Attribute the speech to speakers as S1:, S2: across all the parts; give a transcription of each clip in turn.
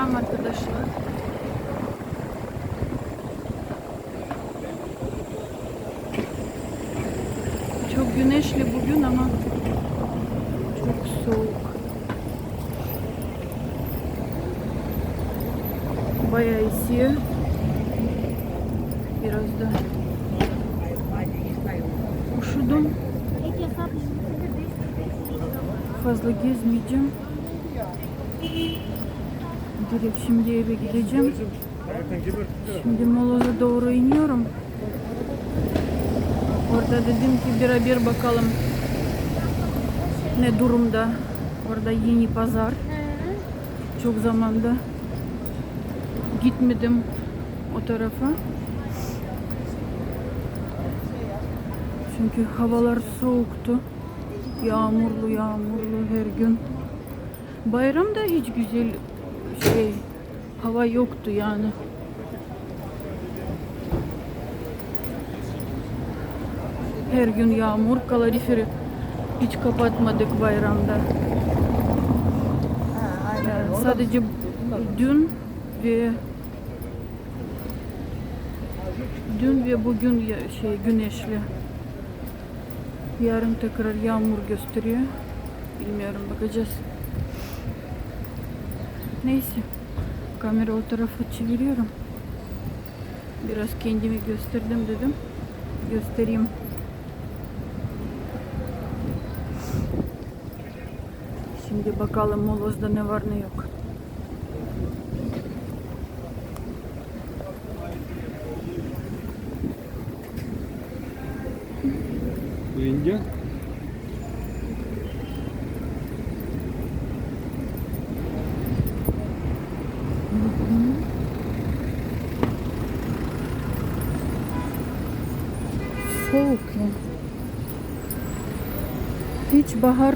S1: gideceğim arkadaşlar. Çok güneşli bugün ama çok soğuk. Bayağı esiyor. Biraz da üşüdüm. Fazla gezmeyeceğim. Direkt şimdi eve gideceğim. Şimdi Moloz'a doğru iniyorum. Orada dedim ki bir bir bakalım ne durumda. Orada yeni pazar. Çok zamanda gitmedim o tarafa. Çünkü havalar soğuktu. Yağmurlu yağmurlu her gün. Bayramda hiç güzel şey hava yoktu yani. Her gün yağmur kaloriferi hiç kapatmadık bayramda. Yani sadece dün ve dün ve bugün ya- şey güneşli. Yarın tekrar yağmur gösteriyor. Bilmiyorum bakacağız. Neyse. Kamera o tarafa çeviriyorum. Biraz kendimi gösterdim dedim. Göstereyim. Şimdi bakalım molozda ne var ne yok.
S2: Yenge.
S1: Soğuk ya. Hiç bahar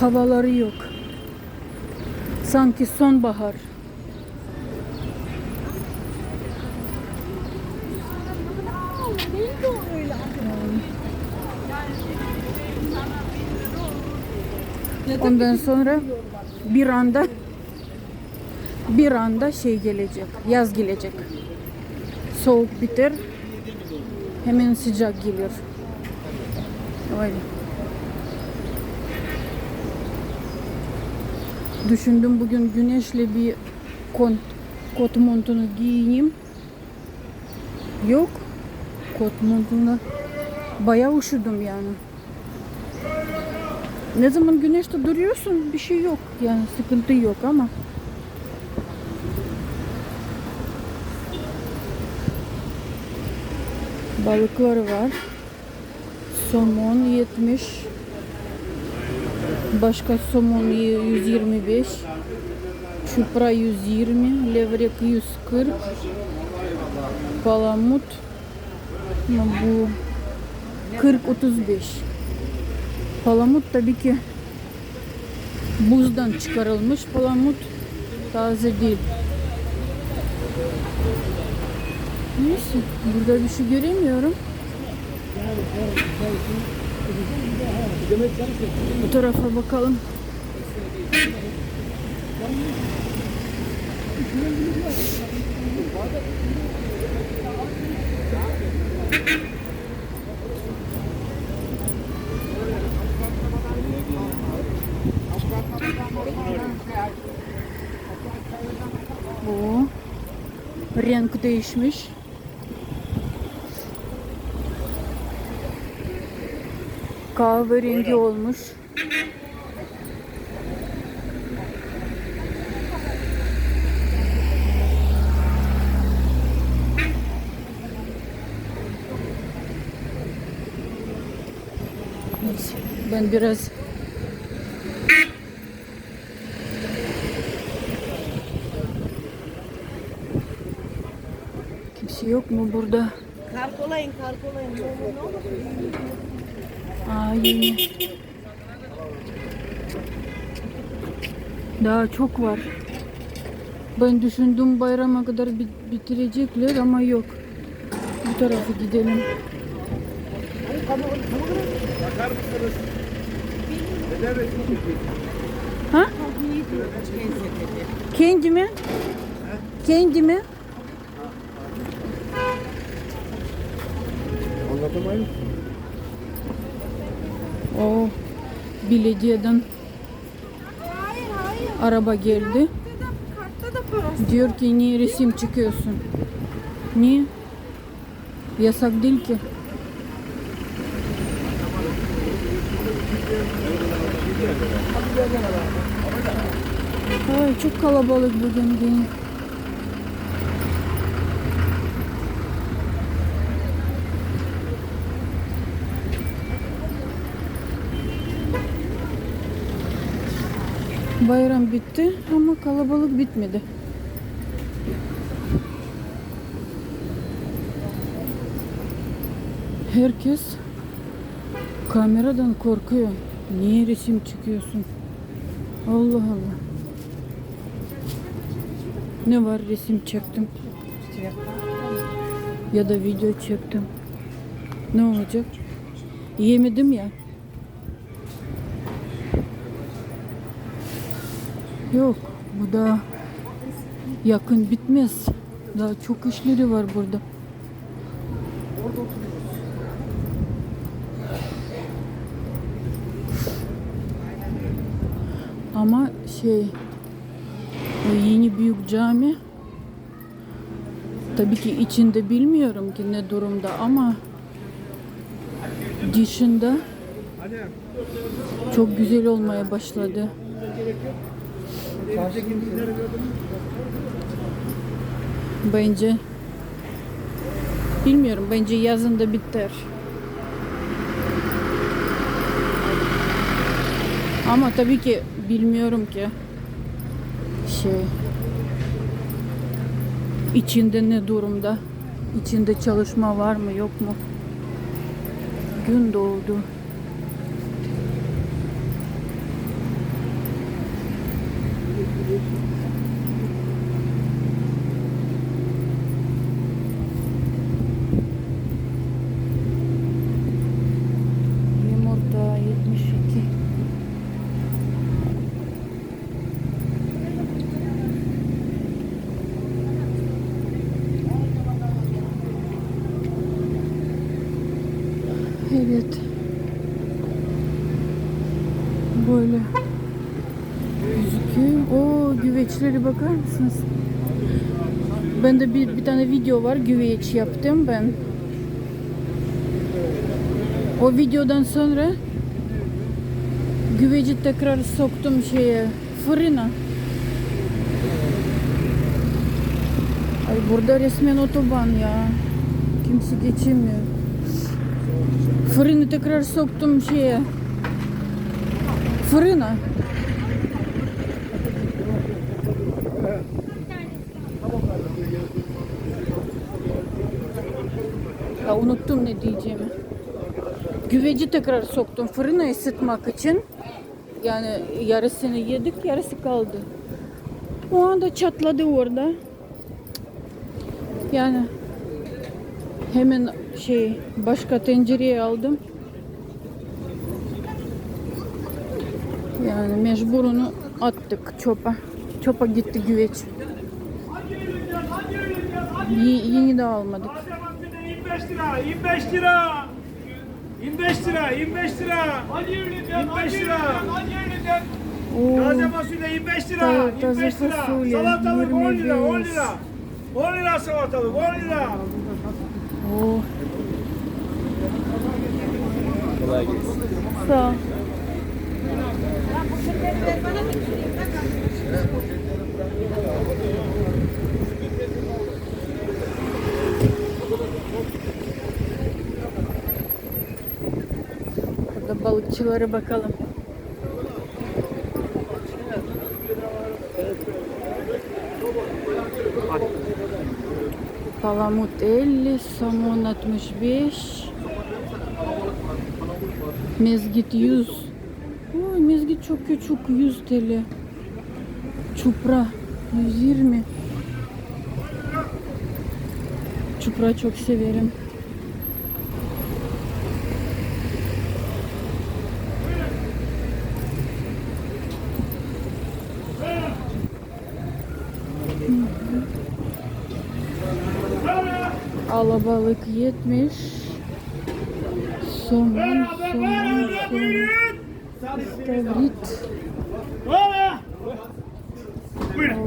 S1: havaları yok. Sanki sonbahar. Ondan sonra bir anda bir anda şey gelecek. Yaz gelecek. Soğuk biter. Hemen sıcak gelir. Öyle. Düşündüm bugün güneşli bir kot, kot montunu giyeyim. Yok. Kot montunda bayağı üşüdüm yani. Ne zaman güneşte duruyorsun bir şey yok. Yani sıkıntı yok ama. Balıklar var. Somon 70. Başka somon 125. Çupra 120. Levrek 140. Palamut. Bu 40-35. Palamut tabii ki buzdan çıkarılmış palamut taze değil. Neyse burada bir şey göremiyorum. Bu tarafa bakalım. Bu renk değişmiş. Kahverengi olmuş. Ben biraz kimse yok mu burada?
S3: Kargolayın, kargolayın. Ne olur, ne olur.
S1: Yeni. Daha çok var. Ben düşündüm bayrama kadar bi- bitirecekler ama yok. Bu tarafa gidelim.
S2: Bakar mısınız? Neden resim çekiyorsun?
S1: Ha? Kendi mi?
S2: Anlatamayız.
S1: O belediyeden
S3: Hayır hayır.
S1: araba geldi.
S3: Kartta da, kartta da parası.
S1: Diyor ki niye resim çıkıyorsun? Niye? Yasak değil ki. Ay çok kalabalık bugün değil. Bayram bitti ama kalabalık bitmedi. Herkes kameradan korkuyor. Niye resim çıkıyorsun? Allah Allah. Ne var resim çektim. Ya da video çektim. Ne olacak? Yemedim ya. Yok, bu da yakın bitmez. Daha çok işleri var burada. Ama şey o yeni büyük cami tabii ki içinde bilmiyorum ki ne durumda ama dışında çok güzel olmaya başladı. Bence bilmiyorum bence yazında biter. Ama tabii ki bilmiyorum ki şey içinde ne durumda? İçinde çalışma var mı yok mu? Gün doğdu. Güveçleri bakar mısınız? Ben de bir, bir tane video var. Güveç yaptım ben. O videodan sonra güveci tekrar soktum şeye fırına. Ay burada resmen otoban ya. Kimse geçemiyor. Fırını tekrar soktum şeye. Fırına. Ya unuttum ne diyeceğimi. Güveci tekrar soktum fırına ısıtmak için. Yani yarısını yedik, yarısı kaldı. O anda çatladı orada. Yani hemen şey başka tencereye aldım. Yani mecbur attık çöpe. Çöpe gitti güveç. Ye- yeni de almadık.
S4: 25 lira, 25 lira. 25 lira, 25 lira. Hadi 25 lira.
S1: Oo,
S4: Taze fasulye 25 lira.
S1: Taze- taze
S4: 25 lira.
S1: fasulye,
S4: Salatalık 10 lira, 10
S1: 25.
S4: lira. 10 lira salatalık, 10 lira.
S1: oo. Sağ ol. Burada balıkçılara bakalım. Palamut 50, somon 65, mezgit 100. Oy, mezgit çok küçük 100 TL. Çupra 120. Çupra çok severim. Alabalık 70. Somon, somon, somon. Stavrit.
S4: Böyle. Böyle.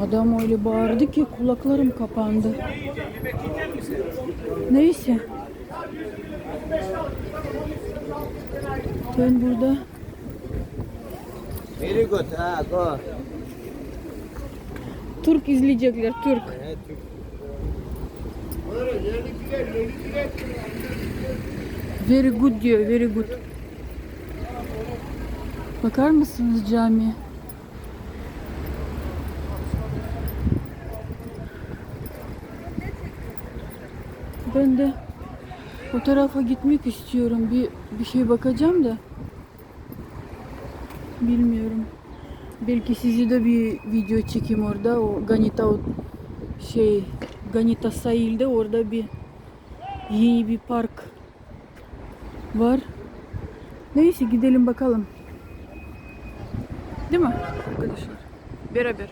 S1: Adam öyle bağırdı ki kulaklarım kapandı. Neyse. Ben burada
S5: Very good. Ah, go.
S1: Türk izleyecekler Türk. Very good diyor, very good. Bakar mısınız camiye? Ben de o tarafa gitmek istiyorum. Bir bir şey bakacağım da. Bilmiyorum. Belki sizi de bir video çekeyim orada. O Ganita o şey Ganita sahilde orada bir yeni bir park var. Neyse gidelim bakalım. Değil mi arkadaşlar? Beraber.